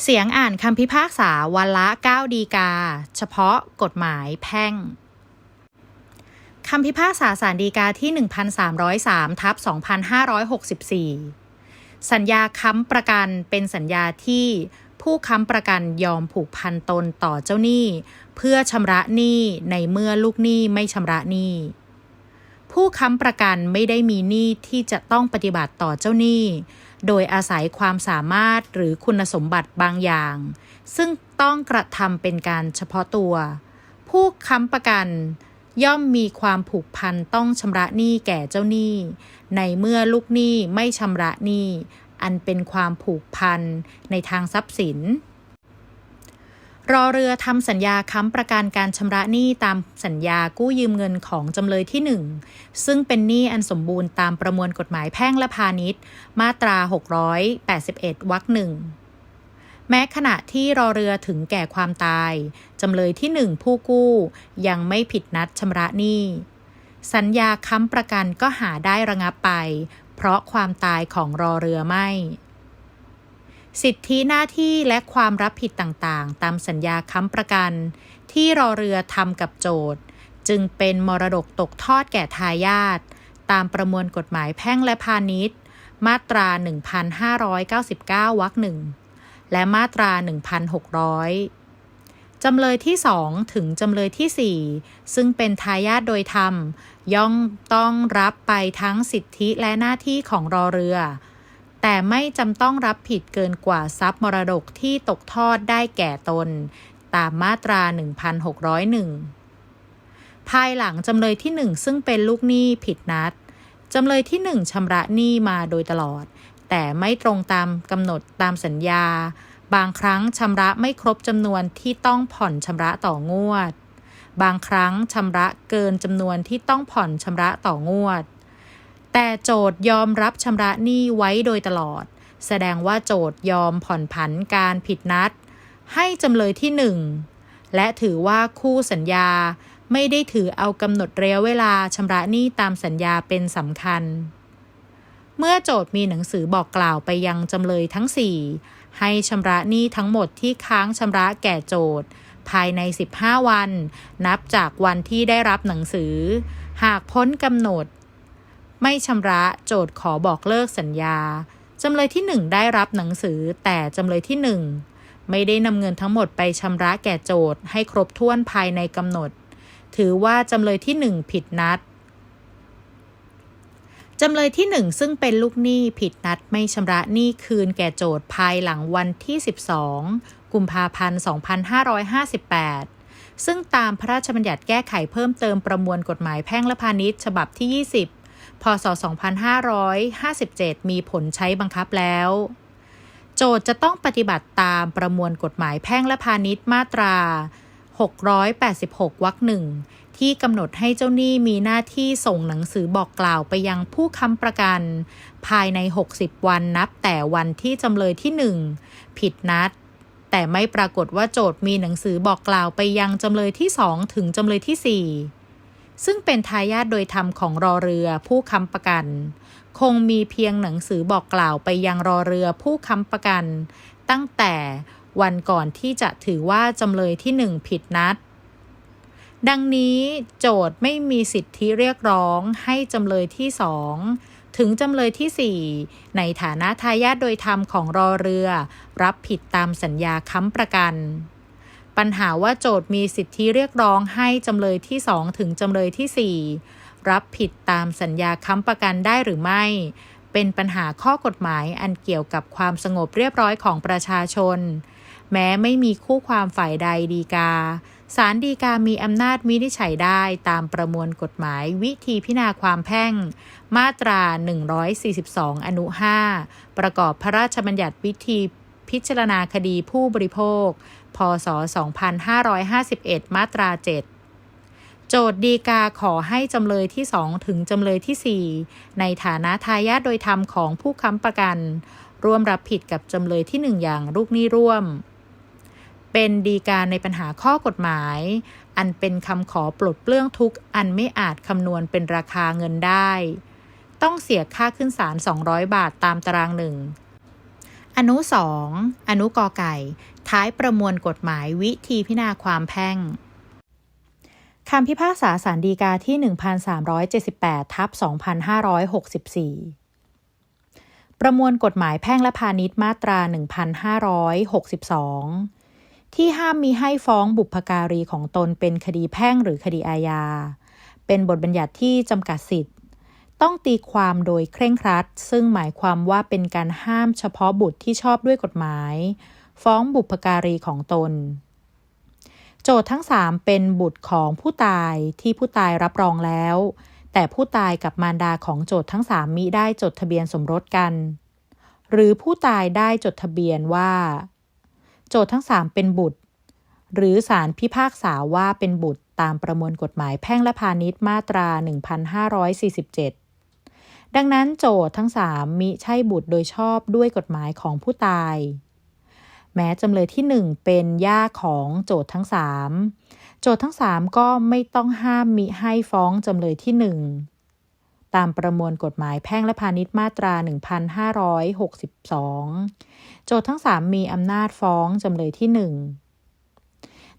เสียงอ่านคำพิพากษาวันละ 9 ดีกา เฉพาะกฎหมายแพ่งคำพิพากษาสารดีกาที่ 1303ทับ2564 สัญญาค้ำประกันเป็นสัญญาที่ผู้ค้ำประกันยอมผูกพันตนต่อเจ้าหนี้ เพื่อชำระหนี้ในเมื่อลูกหนี้ไม่ชำระหนี้ ผู้ค้ำประกันไม่ได้มีหนี้ที่จะต้องปฏิบัติต่อเจ้าหนี้ โดยอาศัยความสามารถหรือคุณสมบัติบางอย่าง ซึ่งต้องกระทำเป็นการเฉพาะตัว ผู้ค้ำประกันย่อมมีความผูกพันต้องชำระหนี้แก่เจ้าหนี้ ในเมื่อลูกหนี้ไม่ชำระหนี้ อันเป็นความผูกพันในทางทรัพย์สิน รอเรือทำสัญญาค้ำประกันการชำระหนี้ตามสัญญากู้ยืมเงินของจำเลยที่ 1 ซึ่งเป็นหนี้อันสมบูรณ์ตามประมวลกฎหมายแพ่งและพาณิชย์ มาตรา 681 วรรคหนึ่งแม้ขณะที่รอเรือถึงแก่ความตาย จำเลยที่หนึ่งผู้กู้ ยังไม่ผิดนัดชำระหนี้ สัญญาค้ำประกันก็หาได้ระงับไป เพราะความตายของรอเรือไม่ สิทธิหน้าที่และความรับผิดต่างๆ ตามสัญญาค้ำประกัน ที่รอเรือทำกับโจทย์ จึงเป็นมรดกตกทอดแก่ทายาทตามประมวลกฎหมายแพ่งและพาณิชย์ มาตรา 1599 วรรคหนึ่งและมาตรา 1,600 จำเลยที่ 2 ถึงจำเลยที่ 4 ซึ่งเป็นทายาทโดยธรรม ย่อมต้องรับไปทั้งสิทธิและหน้าที่ของรอเรือ แต่ไม่จำต้องรับผิดเกินกว่าทรัพย์มรดกที่ตกทอดได้แก่ตน ตามมาตรา 1601 ภายหลังจำเลยที่ 1 ซึ่งเป็นลูกหนี้ผิดนัดจำเลยที่ 1ชำระหนี้มาโดยตลอด แต่ไม่ตรงตามกำหนดตามสัญญา บางครั้งชำระไม่ครบจำนวนที่ต้องผ่อนชำระต่องวด บางครั้งชำระเกินจำนวนที่ต้องผ่อนชำระต่องวด แต่โจทยอมรับชำระหนี้ไว้โดยตลอด แสดงว่าโจทยอมผ่อนผันการผิดนัด ให้จำเลยที่หนึ่งและถือว่าคู่สัญญาไม่ได้ถือเอากำหนดระยะเวลาชำระหนี้ตามสัญญาเป็นสำคัญ เมื่อโจทย์มีหนังสือบอกกล่าวไปยังจำเลยทั้ง 4 ให้ชำระหนี้ทั้งหมดที่ค้างชำระแก่โจทย์ภายใน 15 วัน นับจากวันที่ได้รับหนังสือ หากพ้นกำหนด ไม่ชำระโจทย์ขอบอกเลิกสัญญา จำเลยที่ 1 ได้รับหนังสือ แต่จำเลยที่ 1 ไม่ได้นำเงินทั้งหมดไปชำระแก่โจทย์ให้ครบถ้วนภายในกำหนด ถือว่าจำเลยที่ 1 ผิดนัดจำเลยที่ 1 ซึ่งเป็นลูกหนี้ผิดนัดไม่ชำระหนี้คืนแก่โจทย์ภายหลังวันที่ 12 กุมภาพันธ์ 2558 ซึ่งตามพระราชบัญญัติแก้ไขเพิ่มเติมประมวลกฎหมายแพ่งและพาณิชย์ฉบับที่ 20 พศ 2557 มีผลใช้บังคับแล้ว โจทย์จะต้องปฏิบัติตามประมวลกฎหมายแพ่งและพาณิชย์มาตรา 686 วรรคหนึ่งที่กำหนดให้เจ้าหนี้มีหน้าที่ส่งหนังสือบอกกล่าวไปยังผู้ค้ำประกัน ภายใน 60 วันนับแต่วันที่จำเลยที่ 1 ผิดนัด แต่ไม่ปรากฏว่าโจทย์มีหนังสือบอกกล่าวไปยังจำเลยที่ 2 ถึงจำเลยที่ 4 ซึ่งเป็นทายาทโดยธรรมของรอเรือผู้ค้ำประกัน คงมีเพียงหนังสือบอกกล่าวไปยังรอเรือผู้ค้ำประกัน ตั้งแต่วันก่อนที่จะถือว่าจำเลยที่1ผิดนัด ดังนี้โจทย์ไม่มีสิทธิเรียกร้องให้จำเลยที่2ถึงจำเลยที่ 4 ในฐานะทายาทโดยธรรมของรอเรือ รับผิดตามสัญญาค้ำประกัน ปัญหาว่าโจทย์มีสิทธิเรียกร้องให้จำเลยที่ 2 ถึงจำเลยที่ 4 รับผิดตามสัญญาค้ำประกันได้หรือไม่ เป็นปัญหาข้อกฎหมายอันเกี่ยวกับความสงบเรียบร้อยของประชาชน แม้ไม่มีคู่ความฝ่ายใดดีกาศาลฎีกามีอำนาจวินิจฉัยได้ตามประมวลกฎหมายวิธีพิจารณาความแพ่ง มาตรา 142 อนุ 5 ประกอบพระราชบัญญัติวิธี พิจารณาคดีผู้บริโภค พศ 2551 มาตรา 7 โจทย์ดีกาขอให้จำเลยที่ 2 ถึงจำเลยที่ 4 ในฐานะทายาทโดยธรรมของผู้ค้ำประกัน ร่วมรับผิดกับจำเลยที่ 1 อย่างลูกหนี้ร่วม เป็นดีกาในปัญหาข้อกฎหมาย อันเป็นคำขอปลดเปลื้องทุกอันไม่อาจคำนวณเป็นราคาเงินได้ ต้องเสียค่าขึ้นศาล200 บาทตามตารางหนึ่ง อนุสองอนุกอไก่ ท้ายประมวลกฎหมายวิธีพิจารณาความแพ่งคำพิพากษาสารดีกาที่ 1378 ทับ 2564 ประมวลกฎหมายแพ่งและพาณิชย์มาตรา 1562 ที่ห้ามมีให้ฟ้องบุพการีของตนเป็นคดีแพ่งหรือคดีอาญา เป็นบทบัญญัติที่จำกัดสิทธิ ต้องตีความโดยเคร่งครัด ซึ่งหมายความว่าเป็นการห้ามเฉพาะบุตรที่ชอบด้วยกฎหมาย ฟ้องบุพการีของตน โจทย์ทั้งสามเป็นบุตรของผู้ตายที่ผู้ตายรับรองแล้ว แต่ผู้ตายกับมารดาของโจทย์ทั้งสามมิได้จดทะเบียนสมรสกัน หรือผู้ตายได้จดทะเบียนว่า โจทย์ทั้งสามเป็นบุตร หรือศาลพิพากษาว่าเป็นบุตรตามประมวลกฎหมายแพ่งและพาณิชย์มาตรา 1547 ดังนั้นโจทย์ทั้งสามมิใช่บุตรโดยชอบด้วยกฎหมายของผู้ตาย แม้จำเลยที่หนึ่งเป็นย่าของโจทย์ทั้งสามโจทย์ทั้งสามก็ไม่ต้องห้ามมิให้ฟ้องจำเลยที่หนึ่งตามประมวลกฎหมายแพ่งและพาณิชย์มาตรา 1562 โจทย์ทั้งสามมีอำนาจฟ้องจำเลยที่หนึ่ง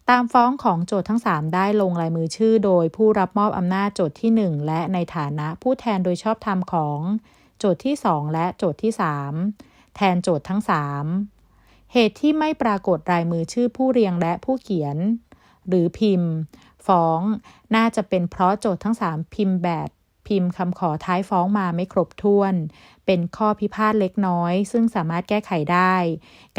ตามฟ้องของโจทย์ทั้ง 3 ได้ลงลายมือชื่อโดยผู้รับมอบอำนาจโจทย์ที่ 1 และในฐานะผู้แทนโดยชอบธรรมของ โจทย์ที่ 2 และโจทย์ที่ 3 แทนโจทย์ทั้ง 3 เหตุที่ไม่ปรากฏรายมือชื่อผู้เรียงและผู้เขียน หรือพิมพ์ ฟ้อง น่าจะเป็นเพราะโจทย์ทั้ง 3 พิมพ์แบบพิมพ์คำขอท้ายฟ้องมาไม่ครบถ้วน เป็นข้อพิพาทเล็กน้อย ซึ่งสามารถแก้ไขได้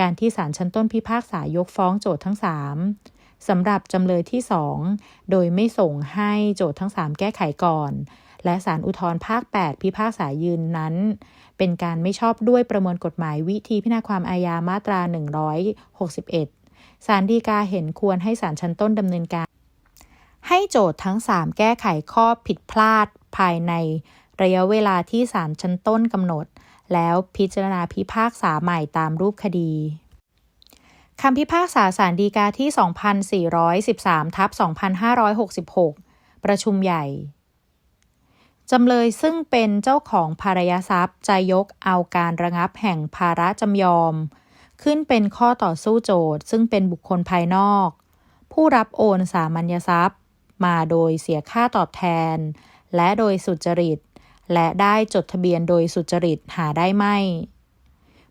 การที่ศาลชั้นต้นพิพากษายกฟ้องโจทย์ทั้ง 3 สำหรับจำเลยที่ 2 โดยไม่ส่งให้โจทย์ทั้ง 3 แก้ไขก่อน และศาลอุทธรภาค 8 พิพากษายืนนั้น เป็นการไม่ชอบด้วยประมวลกฎหมายวิธีพิจารณาความอาญามาตรา 161ศาลฎีกาเห็นควรให้ศาลชั้นต้นดำเนินการ ให้โจทย์ทั้ง 3 แก้ไขข้อผิดพลาดภายใน ระยะเวลาที่ศาลชั้นต้นกำหนด แล้วพิจารณาพิพากษาใหม่ตามรูปคดี คำพิพากษาสารดีกาที่ 2413ทับ2566 ประชุมใหญ่ จำเลยซึ่งเป็นเจ้าของภารยทรัพย์จะยกเอาการระงับแห่งภาระจำยอม ขึ้นเป็นข้อต่อสู้โจทย์ซึ่งเป็นบุคคลภายนอก ผู้รับโอนสามัญทรัพย์ มาโดยเสียค่าตอบแทน และโดยสุจริต และได้จดทะเบียนโดยสุจริตหาได้ไม่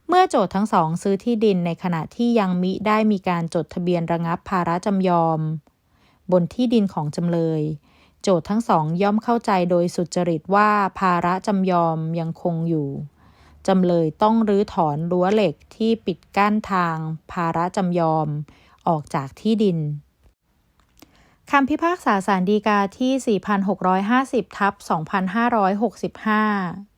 เมื่อโจทย์ทั้งสองซื้อที่ดินในขณะที่ยังมิได้มีการจดทะเบียนระงับภาระจำยอม บนที่ดินของจำเลย โจทย์ทั้งสองย่อมเข้าใจโดยสุจริตว่าภาระจำยอมยังคงอยู่จำเลยต้องรื้อถอนรั้วเหล็กที่ปิดกั้นทาง ภาระจำยอม ออกจากที่ดินคำพิพากษาสารดีกาที่ 4,650 ทับ 2565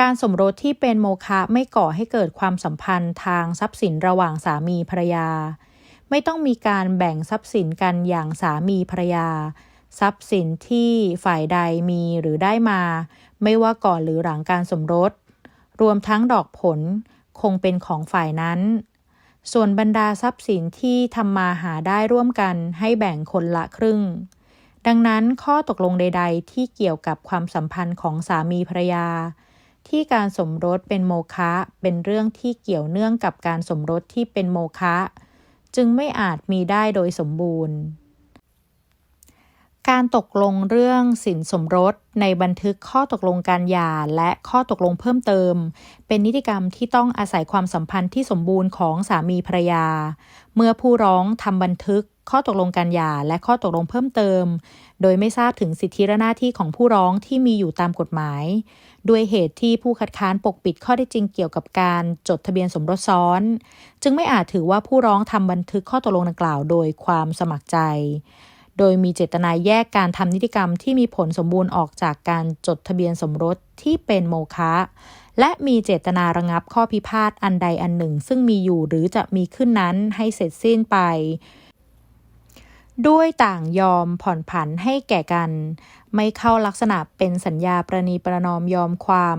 การสมรสที่เป็นโมฆะไม่ก่อให้เกิดความสัมพันธ์ทางทรัพย์สินระหว่างสามีภรรยา ไม่ต้องมีการแบ่งทรัพย์สินกันอย่างสามีภรรยา ทรัพย์สินที่ฝ่ายใดมีหรือได้มา ไม่ว่าก่อนหรือหลังการสมรส รวมทั้งดอกผลคงเป็นของฝ่ายนั้น ส่วนบรรดาทรัพย์สินที่ทำมาหาได้ร่วมกันให้แบ่งคนละครึ่ง ดังนั้นข้อตกลงใด ๆ ที่เกี่ยวกับความสัมพันธ์ของสามีภรรยา ที่การสมรสเป็นโมฆะเป็นเรื่องที่เกี่ยวเนื่องกับการสมรสที่เป็นโมฆะจึงไม่อาจมีได้โดยสมบูรณ์ การตกลงเรื่องสินสมรสในบันทึกข้อตกลงการหย่าและข้อตกลงเพิ่มเติม เป็นนิติกรรมที่ต้องอาศัยความสัมพันธ์ที่สมบูรณ์ของสามีภรรยา เมื่อผู้ร้องทำบันทึกข้อตกลงการหย่าและข้อตกลงเพิ่มเติม โดยไม่ทราบถึงสิทธิและหน้าที่ของผู้ร้องที่มีอยู่ตามกฎหมาย ด้วยเหตุที่ผู้คัดค้านปกปิดข้อได้จริงเกี่ยวกับการจดทะเบียนสมรสซ้อน จึงไม่อาจถือว่าผู้ร้องทำบันทึกข้อตกลงดังกล่าวโดยความสมัครใจ โดยมีเจตนาแยกการทำนิติกรรมที่มีผลสมบูรณ์ออกจากการจดทะเบียนสมรสที่เป็นโมฆะและมีเจตนาระงับข้อพิพาทอันใดอันหนึ่ง ซึ่งมีอยู่หรือจะมีขึ้นนั้นให้เสร็จสิ้นไป ด้วยต่างยอมผ่อนผันให้แก่กัน ไม่เข้าลักษณะเป็นสัญญาประนีประนอมยอมความ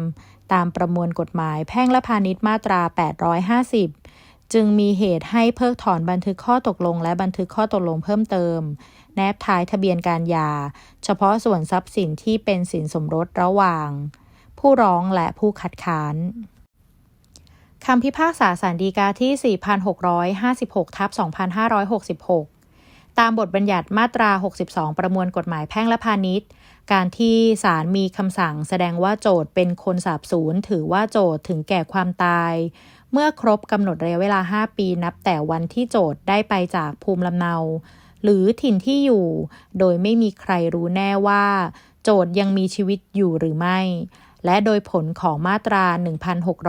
ตามประมวลกฎหมายแพ่งและพาณิชย์มาตรา 850 จึงมีเหตุให้เพิกถอนบันทึกข้อตกลง และบันทึกข้อตกลงเพิ่มเติม แนบท้ายทะเบียนการหย่าเฉพาะส่วนทรัพย์สินที่เป็นสินสมรสระหว่าง ผู้ร้องและผู้คัดค้านคำพิพากษาสารดีกาที่ 4,656 ทับ 2566 ตามบทบัญญัติมาตรา 62 ประมวลกฎหมายแพ่งและพาณิชย์ การที่ศาลมีคำสั่งแสดงว่าโจทย์เป็นคนสาบสูญถือว่าโจทย์ถึงแก่ความตาย เมื่อครบกำหนดระยะเวลา 5 ปีนับแต่วันที่โจทย์ได้ไปจากภูมิลำเนา หรือถิ่นที่อยู่ โดยไม่มีใครรู้แน่ว่า โจทย์ยังมีชีวิตอยู่หรือไม่ และโดยผลของมาตรา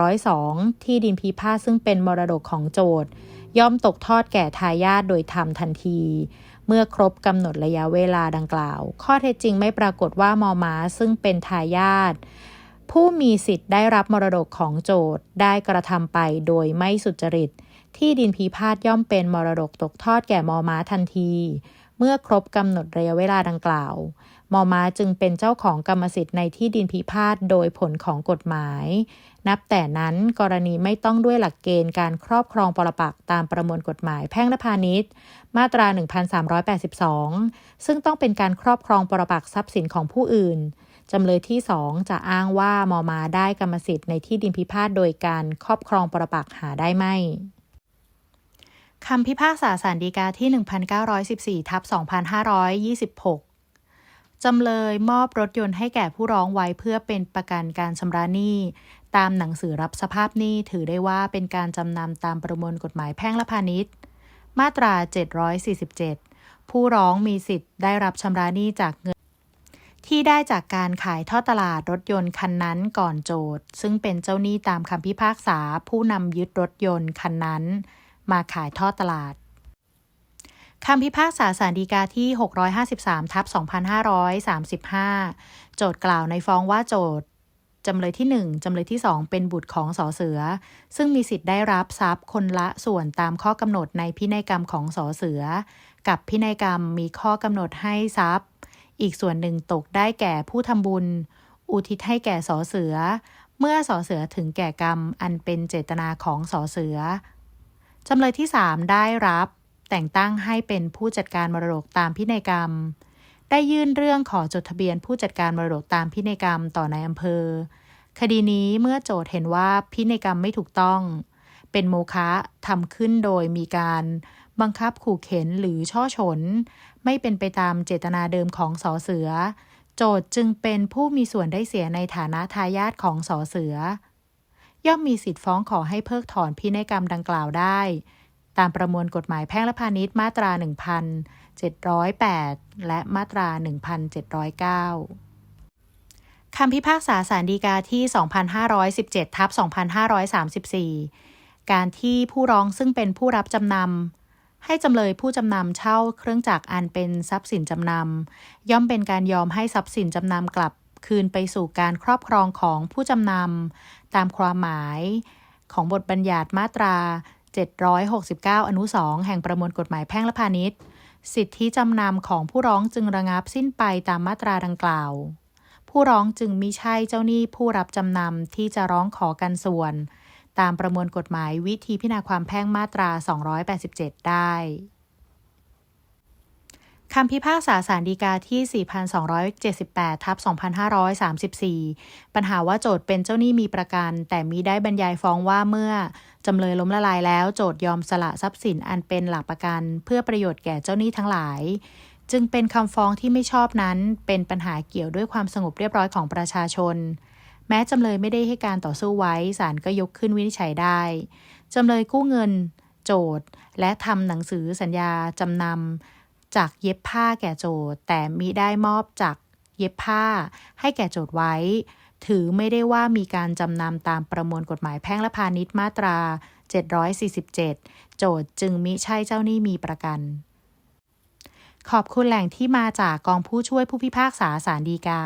1602 ที่ดินพิพาทซึ่งเป็นมรดกของโจทย์ ย่อมตกทอดแก่ทายาทโดยธรรมทันทีเมื่อครบกำหนดระยะเวลาดังกล่าว ข้อเท็จจริงไม่ปรากฏว่ามอม้าซึ่งเป็นทายาท ผู้มีสิทธิ์ได้รับมรดกของโจทย์ได้กระทำไปโดยไม่สุจริต ที่ดินพิพาทย่อมเป็นมรดกตกทอดแก่มอม้าทันที เมื่อครบกำหนดระยะเวลาดังกล่าว มอม้าจึงเป็นเจ้าของกรรมสิทธิ์ในที่ดินพิพาทโดยผลของกฎหมาย นับแต่นั้นกรณีไม่ต้องด้วยหลักเกณฑ์การครอบครองปรปักตามประมวลกฎหมายแพ่งและพาณิชย์ มาตรา 1382 ซึ่งต้องเป็นการครอบครองปรปักทรัพย์สินของผู้อื่น จำเลยที่ 2 จะอ้างว่ามอมาได้กรรมสิทธิ์ในที่ดินพิพาทโดยการครอบครองปรปักหาได้ไม่คำพิพากษาสารดีกาที่ 1914ทับ2526 จำเลยมอบรถยนต์ให้แก่ผู้ร้องไว้เพื่อเป็นประกันการชำระหนี้ ตามหนังสือรับสภาพหนี้ถือได้ว่าเป็นการจำนำตามประมวลกฎหมายแพ่งและพาณิชย์ มาตรา 747 ผู้ร้องมีสิทธิ์ได้รับชำระหนี้จากเงิน ที่ได้จากการขายทอดตลาดรถยนต์คันนั้นก่อนโจทย์ ซึ่งเป็นเจ้าหนี้ตามคำพิพากษาผู้นำยึดรถยนต์คันนั้น มาขายทอดตลาดคำพิพากษาสารดีกาที่ 653 ทับ 2535 โจทย์กล่าวในฟ้องว่าโจทย์จำเลยที่ 1 จำเลยที่ 2 เป็นบุตรของสอเสือ ซึ่งมีสิทธิ์ได้รับทรัพย์คนละส่วนตามข้อกำหนดในพินัยกรรมของสอเสือ กับพินัยกรรมมีข้อกำหนดให้ทรัพย์ อีกส่วนหนึ่งตกได้แก่ผู้ทำบุญ อุทิศให้แก่สอเสือ เมื่อสอเสือถึงแก่กรรมอันเป็นเจตนาของสอเสือจำเลยที่ 3 ได้รับ แต่งตั้งให้เป็นผู้จัดการมรดกตามพินัยกรรม ได้ยื่นเรื่องขอจดทะเบียนผู้จัดการมรดกตามพินัยกรรมต่อในายอำเภอ คดีนี้เมื่อโจทย์เห็นว่าพินัยกรรมไม่ถูกต้อง เป็นโมฆะทำขึ้นโดยมีการบังคับขู่เข็นหรือช่อฉน ไม่เป็นไปตามเจตนาเดิมของสอเสือ โจทย์จึงเป็นผู้มีส่วนได้เสียในฐานะทายาทของสอเสือย่อมมีสิทธิ์ฟ้องขอให้เพิกถอนพินัยกรรมดังกล่าวได้ ตามประมวลกฎหมายแพ่งและพาณิชย์มาตรา 1,708 และมาตรา 1,709คำพิพากษาสารดีกาที่ 2,517 ทับ 2,534 การที่ผู้ร้องซึ่งเป็นผู้รับจำนำ ให้จำเลยผู้จำนำเช่าเครื่องจักรอันเป็นทรัพย์สินจำนำย่อมเป็นการยอมให้ทรัพย์สินจำนำกลับ คืนไปสู่การครอบครองของผู้จำนำตามความหมาย ของบทบัญญัติมาตรา 769 อนุ 2 แห่งประมวลกฎหมายแพ่งและพาณิชย์ สิทธิจำนำของผู้ร้องจึงระงับสิ้นไปตามมาตราดังกล่าว ผู้ร้องจึงมิใช่เจ้าหนี้ผู้รับจำนำที่จะร้องขอกันส่วน ตามประมวลกฎหมายวิธีพิจารณาความแพ่งมาตรา 287 ได้คำพิพากษาสารดีกาที่ 4,278 ทับ 2534 ปัญหาว่าโจทย์เป็นเจ้าหนี้มีประกัน แต่มีได้บรรยายฟ้องว่าเมื่อจำเลยล้มละลายแล้วโจทย์ยอมสละทรัพย์สินอันเป็นหลักประกัน เพื่อประโยชน์แก่เจ้าหนี้ทั้งหลาย จึงเป็นคำฟ้องที่ไม่ชอบนั้น เป็นปัญหาเกี่ยวด้วยความสงบเรียบร้อยของประชาชน แม้จำเลยไม่ได้ให้การต่อสู้ไว้ศาลก็ยกขึ้นวินิจฉัยได้ จำเลยกู้เงิน โจทย์และทำหนังสือสัญญาจำนำจากเย็บผ้าแก่โจทย์แต่มิได้มอบจากเย็บผ้าให้แก่โจทย์ไว้ ถือไม่ได้ว่ามีการจำนำตามประมวลกฎหมายแพ่งและพาณิชย์มาตรา 747 โจทย์จึงมิใช่เจ้าหนี้มีประกัน ขอบคุณแหล่งที่มาจากกองผู้ช่วยผู้พิพากษาสารดีกา